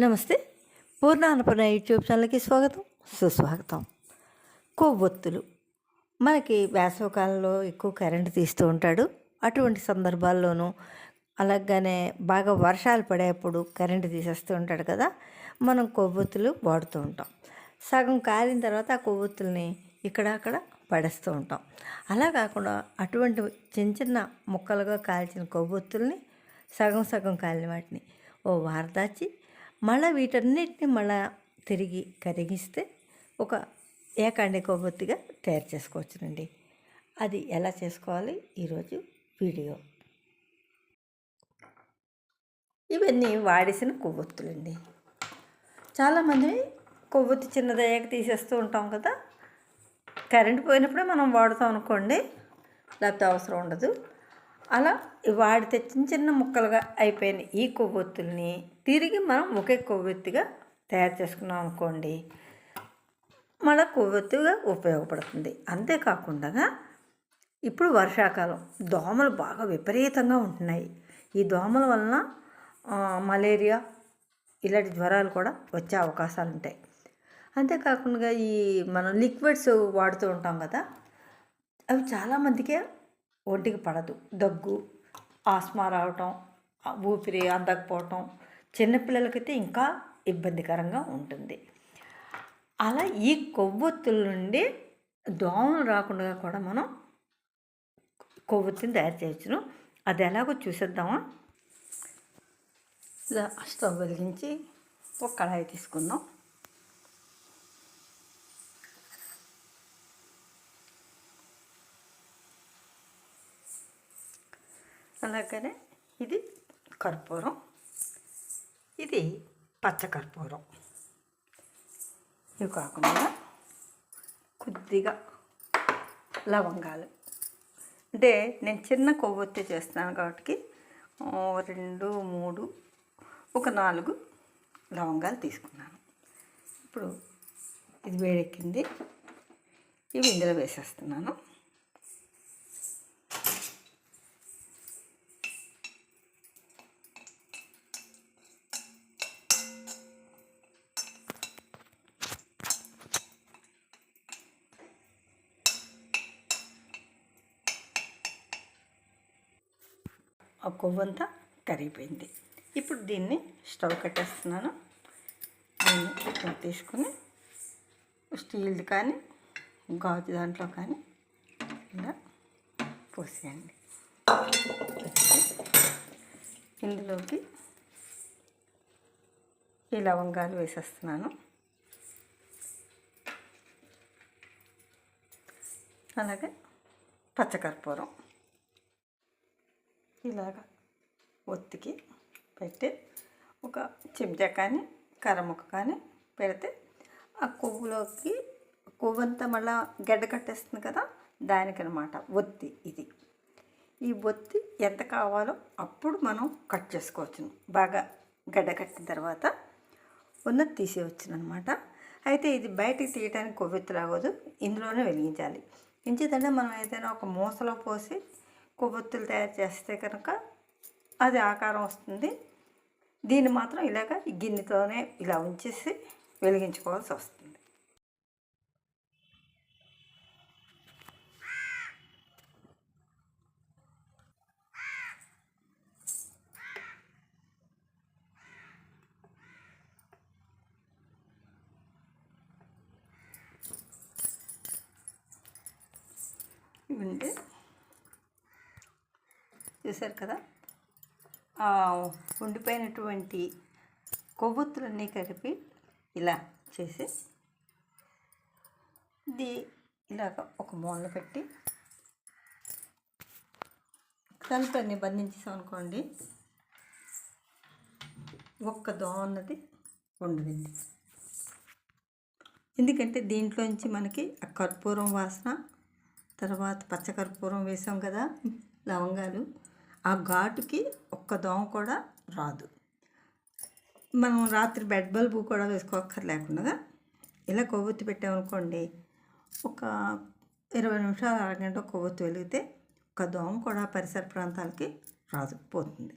నమస్తే. పూర్ణానపన యూట్యూబ్ ఛానల్కి స్వాగతం. సుస్వాగతం. కొవ్వొత్తులు. మనకి వేసవకాలంలో ఎక్కువ కరెంటు తీస్తూ ఉంటాడు. అటువంటి సందర్భాల్లోనూ అలాగనే బాగా వర్షాలు పడేప్పుడు కరెంటు తీసేస్తూ ఉంటాడు కదా. మనం కొవ్వొత్తులు వాడుతూ ఉంటాం. సగం కాలిన తర్వాత ఆ కొవ్వొత్తుల్ని ఇక్కడ అక్కడ పడేస్తూ ఉంటాం. అలా కాకుండా అటువంటి చిన్న చిన్న ముక్కలుగా కాల్చిన కొవ్వొత్తుల్ని సగం సగం కాలిన వాటిని ఓ వారదాచి మళ్ళీ వీటన్నిటిని మళ్ళా తిరిగి కరిగిస్తే ఒక ఏకాండి కొవ్వొత్తిగా తయారు చేసుకోవచ్చునండి. అది ఎలా చేసుకోవాలి? ఈరోజు వీడియో. ఇవన్నీ వాడేసిన కొవ్వొత్తులండి. చాలామంది కొవ్వొత్తి చిన్నదయ్యాక తీసేస్తూ ఉంటాం కదా. కరెంట్ పోయినప్పుడే మనం వాడుతాం అనుకోండి లేకపోతే అవసరం ఉండదు. అలా వాడితే చిన్న చిన్న ముక్కలుగా అయిపోయిన ఈ కొవ్వొత్తుల్ని తిరిగి మనం ఒకే కొవ్వొత్తిగా తయారు చేసుకున్నాం అనుకోండి మన కొవ్వొత్తిగా ఉపయోగపడుతుంది. అంతేకాకుండా ఇప్పుడు వర్షాకాలం దోమలు బాగా విపరీతంగా ఉంటున్నాయి. ఈ దోమల వలన మలేరియా ఇలాంటి జ్వరాలు కూడా వచ్చే అవకాశాలు ఉంటాయి. అంతేకాకుండా ఈ మనం లిక్విడ్స్ వాడుతూ ఉంటాం కదా అవి చాలామందికే ఒంటికి పడదు. దగ్గు ఆస్మా రావటం ఊపిరి అందకపోవటం చిన్నపిల్లలకైతే ఇంకా ఇబ్బందికరంగా ఉంటుంది. అలా ఈ కొవ్వొత్తుల నుండి దోమలు రాకుండా కూడా మనం కొవ్వొత్తిని తయారు చేయొచ్చును. అది ఎలాగో చూసేద్దామా? ఇలా స్టవ్ వెలిగించి ఒక కళాయి తీసుకుందాం. అలాగనే ఇది కర్పూరం. ఇది పచ్చకర్పూరం. ఇవి కాకుండా కొద్దిగా లవంగాలు. అంటే నేను చిన్న కొవ్వొత్తి చేస్తున్నాను కాబట్టి రెండు మూడు ఒక నాలుగు లవంగాలు తీసుకున్నాను. ఇప్పుడు ఇది వేడెక్కింది. ఇవి ఇందులో వేసేస్తున్నాను. ఆ కొవ్వంతా కరిగిపోయింది. ఇప్పుడు దీన్ని స్టవ్ కట్టేస్తున్నాను. దీన్ని ఇట్లా తీసుకుని స్టీల్ది కానీ గాజు దాంట్లో కానీ ఇలా పోసేయండి. ఇందులోకి ఈ లవంగాలు వేసేస్తున్నాను. అలాగే పచ్చకర్పూరం. ఇలాగ ఒత్తికి పెట్టి ఒక చెంచా కానీ కరముక కానీ పెడితే ఆ కొవ్వులోకి కొవ్వంతా మళ్ళా గడ్డ కట్టేస్తుంది కదా దానికనమాట ఒత్తి ఇది. ఈ ఒత్తి ఎంత కావాలో అప్పుడు మనం కట్ చేసుకోవచ్చు. బాగా గడ్డ కట్టిన తర్వాత ఉన్నది తీసేయచ్చు అనమాట అయితే ఇది బయటికి తీయడానికి కొవ్వెత్తు రాగదు ఇందులోనే వెలిగించాలి. ఇంచేదంటే మనం ఏదైనా ఒక మూసలో పోసి కొవ్వొత్తులు తయారు చేస్తే కనుక అది ఆకారం వస్తుంది. దీన్ని మాత్రం ఇలాగ ఈ గిన్నెతోనే ఇలా ఉంచేసి వెలిగించుకోవాల్సి వస్తుంది. ఇవండి చూశారు కదా? ఉండిపోయినటువంటి కొవ్వొత్తులన్నీ కలిపి ఇలా చేసి ఇది ఇలాగ ఒక మూలన పెట్టి తలుపుని బంధించేసాం అనుకోండి ఒక్క దోమ అన్నది ఉండదండి. ఎందుకంటే దీంట్లోంచి మనకి ఆ కర్పూరం వాసన తర్వాత పచ్చకర్పూరం వేసాం కదా లవంగాలు ఆ ఘాటుకి ఒక్క దోమ కూడా రాదు. మనం రాత్రి బెడ్ బల్బు కూడా వేసుకోక్కర్లేకుండా ఇలా కొవ్వొత్తి పెట్టామనుకోండి ఒక ఇరవై నిమిషాలు అరగంట కొవ్వొత్తి వెలిగితే ఒక దోమ కూడా పరిసర ప్రాంతాలకి రాదు పోతుంది.